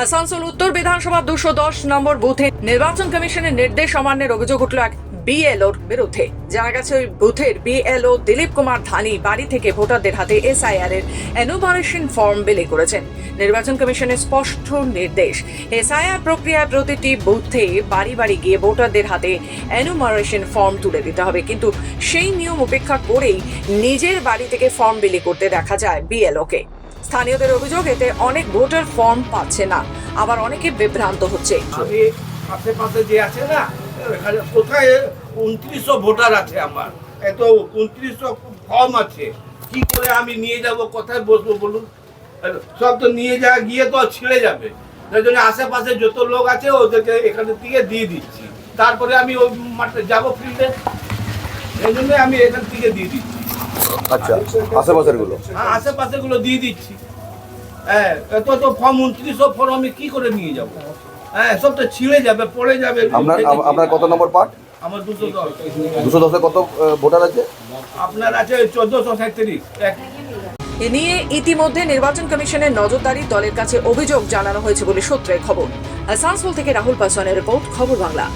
আসানসোল উত্তর বিধানসভা দুশো দশ নম্বর বুথে নির্বাচন কমিশনের নির্দেশ অমান্যের অভিযোগ উঠল এক বিএলওর বিরুদ্ধে। জানা গেছে ওই বুথের বিএলও দিলীপ কুমার ধানি বাড়ি থেকে ভোটারদের হাতে এসআইআর এর এনুমারেশন ফর্ম বিলি করেছেন। নির্বাচন কমিশনের স্পষ্ট নির্দেশ এসআইআর প্রক্রিয়ায় প্রতিটি বুথে বাড়ি বাড়ি গিয়ে ভোটারদের হাতে এনুমারেশন ফর্ম তুলে দিতে হবে। কিন্তু সেই নিয়ম উপেক্ষা করেই নিজের বাড়ি থেকে ফর্ম বিলি করতে দেখা যায় বিএলওকে স্থানীয়দের অভিযোগ, এতে অনেক ভোটার ফর্ম পাচ্ছে না। আবার অনেকে বিভ্রান্ত হচ্ছে। আশেপাশে যে আছে না কোথায়? উনত্রিশশো ভোটার আছে আমার। এত উনত্রিশশো ফর্ম আছে। কি করে আমি নিয়ে যাব কোথায় বসবো বলুন? সব তো নিয়ে যা গিয়ে তো ছিঁড়ে যাবে। তাই জন্য আশেপাশে যত লোক আছে ওদেরকে এখানে থেকে দিয়ে দিচ্ছি। তারপরে আমি ওই মাঠে যাব ফিল্ডে এই জন্য আমি এখান থেকে দিয়ে দিচ্ছি। আচ্ছা আশেপাশেরগুলো? হ্যাঁ আশেপাশে গুলো দিয়ে দিচ্ছি। হ্যাঁ এত তো ফর্ম উনত্রিশশো ফর্ম আমি কি করে নিয়ে যাব? হ্যাঁ সব তো ছিঁড়ে যাবে পড়ে যাবে। আপনার আপনার কত নম্বর পার্ট? আমার দুশো দশ। দুশো দশে কত ভোটার আছে? আপনার আছে চোদ্দশো সাঁত্রিশ এ নিয়ে ইতিমধ্যে নির্বাচন কমিশনের নজরদারি দলের কাছে অভিযোগ জানানো হয়েছে বলে সূত্রে খবর। আসানসোল থেকে রাহুল পাসওয়ানের রিপোর্ট খবর বাংলা।